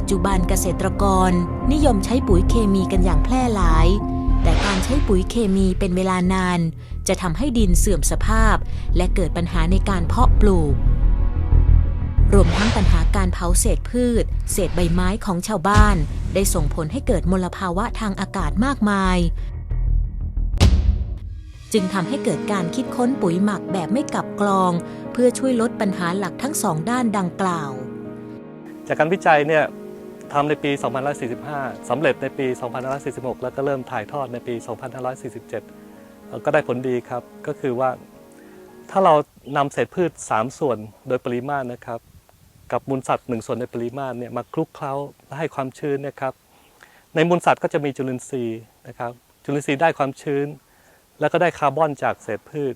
ัจุบันเกษตรกร นิยมใช้ปุ๋ยเคมีกันอย่างแพร่หลาย แต่การใช้ปุ๋ยเคมีเป็นเวลานาน จะทำให้ดินเสื่อมสภาพ และเกิดปัญหาในการเพาะปลูก รวมทั้งปัญหาการเผาเศษพืช เศษใบไม้ของชาวบ้าน ได้ส่งผลให้เกิดมลภาวะทางอากาศมากมาย จึงทำให้เกิดการคิดค้นปุ๋ยหมักแบบไม่กลับกรอง เพื่อช่วยลดปัญหาหลักทั้งสองด้านดังกล่าวจากการวิจัยเนี่ย ทำในปี 2545สำเร็จในปี 2546 แล้วก็เริ่มถ่ายทอดในปี 2547 ก็ได้ผลดีครับ ก็คือว่าถ้าเรานำเศษพืช 3 ส่วนโดยปริมาตรนะครับ กับมูลสัตว์ 1 ส่วนในปริมาตรเนี่ยมาคลุกเคล้าและให้ความชื้นนะครับ ในมูลสัตว์ก็จะมีจุลินทรีย์นะครับ จุลินทรีย์ได้ความชื้น แล้วก็ได้คาร์บอนจากเศษพืช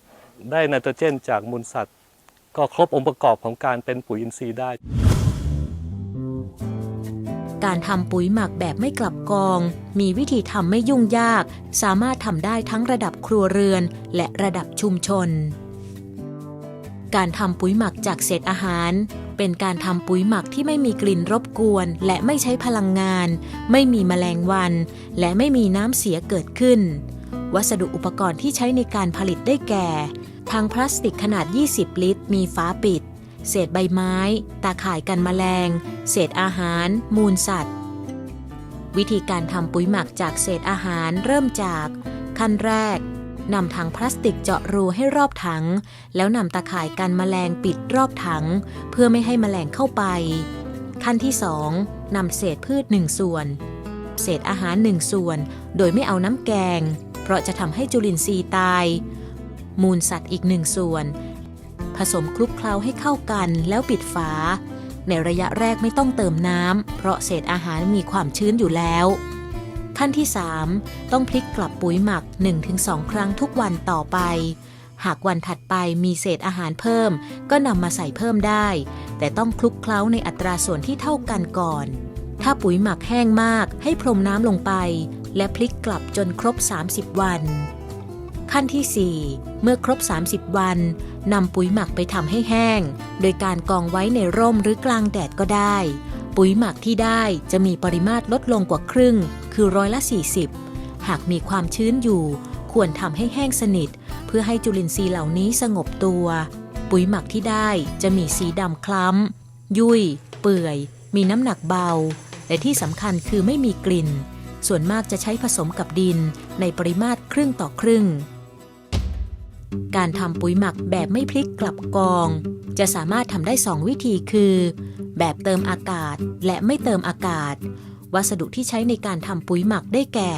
ได้ไนโตรเจนจากมูลสัตว์ ก็ครบองค์ประกอบของการเป็นปุ๋ยอินทรีย์ได้ การทำปุ๋ยหมักแบบไม่กลับกอง มีวิธีทำไม่ยุ่งยาก สามารถทำได้ทั้งระดับครัวเรือน และระดับชุมชน การทำปุ๋ยหมักจากเศษอาหาร เป็นการทำปุ๋ยหมักที่ไม่มีกลิ่นรบกวน และไม่ใช้พลังงาน ไม่มีแมลงวัน และไม่มีน้ำเสียเกิดขึ้น วัสดุอุปกรณ์ที่ใช้ในการผลิตได้แก่ ทางพลาสติกขนาด 20 ลิตร มีฝาปิด เศษใบไม้ ตาข่ายกันแมลง เศษอาหาร มูลสัตว์ วิธีการทำปุ๋ยหมักจากเศษอาหารเริ่มจาก ขั้นแรกนำถังพลาสติกเจาะรูให้รอบถัง แล้วนำตาข่ายกันแมลงปิดรอบถัง เพื่อไม่ให้แมลงเข้าไป ขั้นที่2นำเศษพืช1ส่วน เศษอาหาร1ส่วน โดยไม่เอาน้ำแกง เพราะจะทำให้จุลินทรีย์ตาย มูลสัตว์อีกหนึ่งส่วน สมคลุกเคล้าให้เข้ากันแล้วปิดฝา ในระยะแรกไม่ต้องเติมน้ำ เพราะเศษอาหารมีความชื้นอยู่แล้ว ขั้นที่ 3 ต้องพลิกกลับปุ๋ยหมัก 1-2 ครั้งทุกวันต่อไป หากวันถัดไปมีเศษอาหารเพิ่ม ก็นำมาใส่เพิ่มได้ แต่ต้องคลุกเคล้าในอัตราส่วนที่เท่ากันก่อน ถ้าปุ๋ยหมักแห้งมากให้พรมน้ำลงไป และพลิกกลับจนครบ 30 วัน ขั้นที่ 4 เมื่อครบ 30 วันนำปุ๋ยหมักไปทำให้แห้ง โดยการกองไว้ในร่มหรือกลางแดดก็ได้ ปุ๋ยหมักที่ได้จะมีปริมาตรลดลงกว่าครึ่ง คือร้อยละ 40 หากมีความชื้นอยู่ ควรทำให้แห้งสนิท เพื่อให้จุลินทรีย์เหล่านี้สงบตัว ปุ๋ยหมักที่ได้จะมีสีดำคล้ำ ยุ่ย เปื่อย มีน้ำหนักเบา และที่สำคัญคือไม่มีกลิ่นส่วนมากจะใช้ผสมกับดินในปริมาตรครึ่งต่อครึ่ง การทำปุ๋ยหมักแบบไม่พลิกกลับกอง จะสามารถทำได้2วิธีคือ แบบเติมอากาศและไม่เติมอากาศ วัสดุที่ใช้ในการทำปุ๋ยหมักได้แก่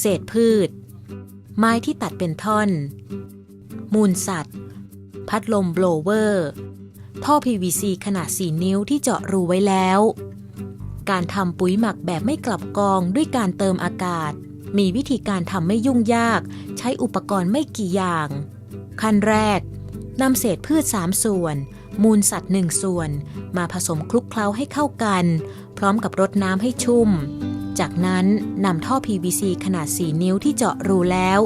เศษพืช ไม้ที่ตัดเป็นท่อน มูลสัตว์ พัดลมโบลเวอร์ ท่อ PVC ขนาด 4 นิ้วที่เจาะรูไว้แล้ว การทำปุ๋ยหมักแบบไม่กลับกองด้วยการเติมอากาศ มีวิธีการทำไม่ยุ่งยาก ใช้อุปกรณ์ไม่กี่อย่าง ขั้นแรกนำเศษพืช3ส่วน มูลสัตว์1ส่วน มาผสมคลุกเคล้าให้เข้ากัน พร้อมกับรดน้ำให้ชุ่ม จากนั้นนำท่อ PVC ขนาด 4 นิ้วที่เจาะรูแล้ว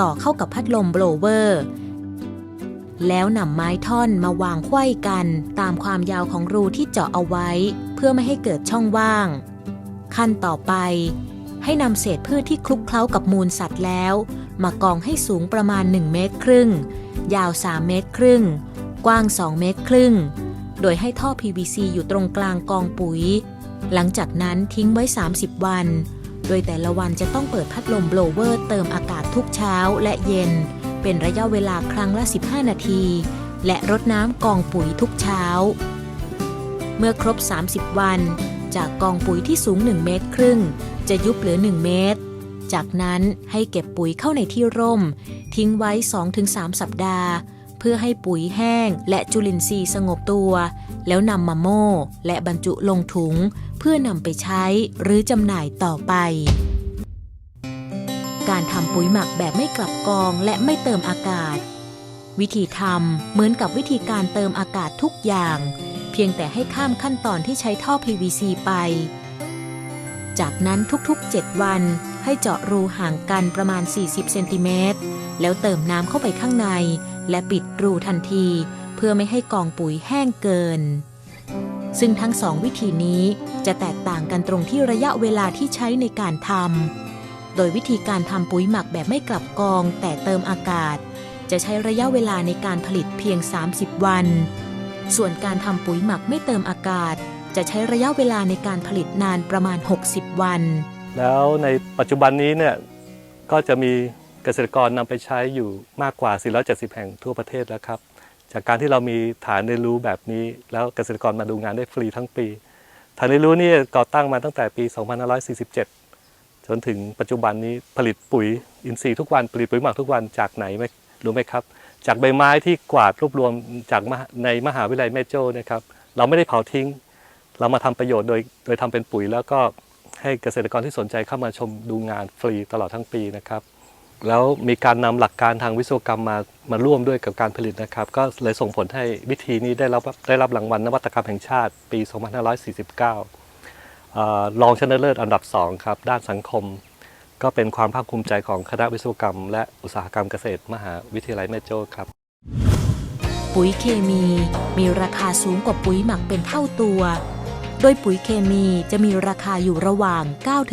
ต่อเข้ากับพัดลมโบลเวอร์ แล้วนำไม้ท่อนมาวางไขว้กันตามความยาวของรูที่เจาะเอาไว้ เพื่อไม่ให้เกิดช่องว่าง ขั้นต่อไป ให้นำเศษพืชที่คลุกเคล้ากับมูลสัตว์แล้ว มากองให้สูงประมาณ 1 เมตรครึ่ง ยาว 3 เมตรครึ่ง กว้าง 2 เมตรครึ่ง โดยให้ท่อ PVC อยู่ตรงกลางกองปุ๋ย หลังจากนั้นทิ้งไว้ 30 วัน โดยแต่ละวันจะต้องเปิดพัดลมโบลเวอร์เติมอากาศทุกเช้าและเย็น เป็นระยะเวลาครั้งละ 15 นาที และรดน้ำกองปุ๋ยทุกเช้า เมื่อครบ 30 วัน จากกองปุ๋ยที่สูง 1 เมตรครึ่ง จะยุบเหลือ 1 เมตร จากนั้นให้เก็บปุ๋ยเข้าในที่ร่ม ทิ้งไว้ 2-3 สัปดาห์ เพื่อให้ปุ๋ยแห้งและจุลินทรีย์สงบตัว แล้วนำมาโม่และบรรจุลงถุง เพื่อนำไปใช้หรือจำหน่ายต่อไป การทำปุ๋ยหมักแบบไม่กลับกองและไม่เติมอากาศ วิธีทำเหมือนกับวิธีการเติมอากาศทุกอย่าง เพียงแต่ให้ข้ามขั้นตอนที่ใช้ท่อ PVC ไป จากนั้นทุกๆ 7 วันให้เจาะรูห่างกันประมาณ 40 เซนติเมตร แล้วเติมน้ำเข้าไปข้างใน และปิดรูทันที เพื่อไม่ให้กองปุ๋ยแห้งเกิน ซึ่งทั้งสองวิธีนี้จะแตกต่างกันตรงที่ระยะเวลาที่ใช้ในการทำ โดยวิธีการทำปุ๋ยหมักแบบไม่กลับกองแต่เติมอากาศ จะใช้ระยะเวลาในการผลิตเพียง 30 วัน ส่วนการทำปุ๋ยหมักไม่เติมอากาศ จะใช้ระยะเวลาในการผลิตนานประมาณ 60 วัน แล้วในปัจจุบันนี้เนี่ยก็จะมีเกษตรกรนำไปใช้อยู่มากกว่า 470 แห่งทั่วประเทศแล้วครับ จากการที่เรามีฐานเรียนรู้แบบนี้ แล้วเกษตรกรมาดูงานได้ฟรีทั้งปี ฐานเรียนรู้นี่ก่อตั้งมาตั้งแต่ปี 2547 จนถึงปัจจุบันนี้ผลิตปุ๋ยอินทรีย์ทุกวันผลิตปุ๋ยหมักทุกวันจากไหนไหมรู้ไหมครับ จากใบไม้ที่กวาดรวบรวมจากในมหาวิทยาลัยแม่โจ้นะครับ เราไม่ได้เผาทิ้ง เรามาทำประโยชน์โดยโดยทำเป็นปุ๋ย แล้วก็ให้เกษตรกรที่สนใจเข้ามาชมดูงานฟรีตลอดทั้งปีนะครับแล้วมีการนำหลักการทางวิศวกรรมมามาร่วมด้วยกับการผลิตนะครับ ก็เลยส่งผลให้วิธีนี้ได้รับได้รับรางวัลนวัตกรรมแห่งชาติปี 2549รองชนะเลิศอันดับ 2 ครับ ด้านสังคม ก็เป็นความภาคภูมิใจของคณะวิศวกรรม และอุตสาหกรรมเกษตร มหาวิทยาลัยแม่โจ้ครับ ปุ๋ยเคมี มีราคาสูงกว่าปุ๋ยหมักเป็นเท่าตัว โดยปุ๋ยเคมีจะมีราคาอยู่ระหว่าง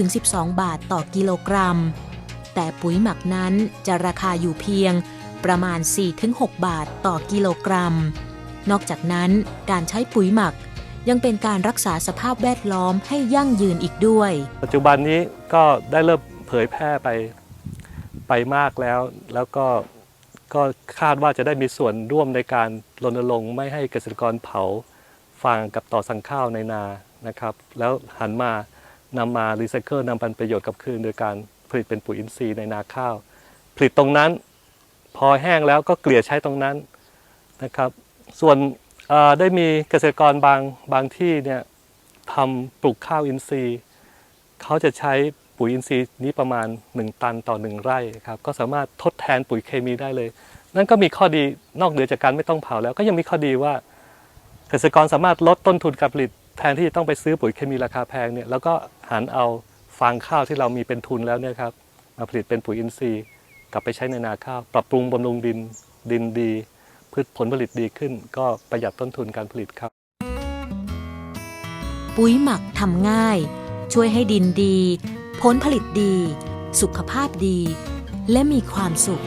9-12 บาทต่อกิโลกรัม แต่ปุ๋ยหมักนั้นจะราคาอยู่เพียงประมาณ 4-6 บาทต่อกิโลกรัม นอกจากนั้นการใช้ปุ๋ยหมักยังเป็นการรักษาสภาพแวดล้อมให้ยั่งยืนอีกด้วย ปัจจุบันนี้ก็ได้เริ่มเผยแพร่ไปไปมากแล้ว แล้วก็ก็คาดว่าจะได้มีส่วนร่วมในการรณรงค์ไม่ให้เกษตรกรเผา ฟางกับต่อสั่งข้าวในนานะครับ แล้วหันมานำมารีไซเคิลนำไปประโยชน์กับคืน โดยการผลิตเป็นปุ๋ยอินทรีย์ในนาข้าว ผลิตตรงนั้น พอแห้งแล้วก็เกลี่ยใช้ตรงนั้นนะครับ ส่วนได้มีเกษตรกรบางบางที่เนี่ยทำปลูกข้าวอินทรีย์เขาจะใช้ปุ๋ยอินทรีย์นี้ประมาณ 1 ตันต่อ 1 ไร่ครับก็สามารถทดแทนปุ๋ยเคมีได้เลย นั่นก็มีข้อดีนอกเหนือจากการไม่ต้องเผาแล้ว ก็ยังมีข้อดีว่า เกษตรกรสามารถลดต้นทุนการผลิตแทนที่จะต้องไปซื้อปุ๋ยเคมีราคาแพงเนี่ยแล้วก็หันเอาฟางข้าวที่เรามีเป็นทุนแล้วเนี่ยครับมาผลิตเป็นปุ๋ยอินทรีย์ กลับไปใช้ในนาข้าว ปรับปรุงบำรุงดินดินดี พืชผลผลิตดีขึ้น ก็ประหยัดต้นทุนการผลิตครับ ปุ๋ยหมักทำง่าย ช่วยให้ดินดี ผลผลิตดี สุขภาพดี และมีความสุข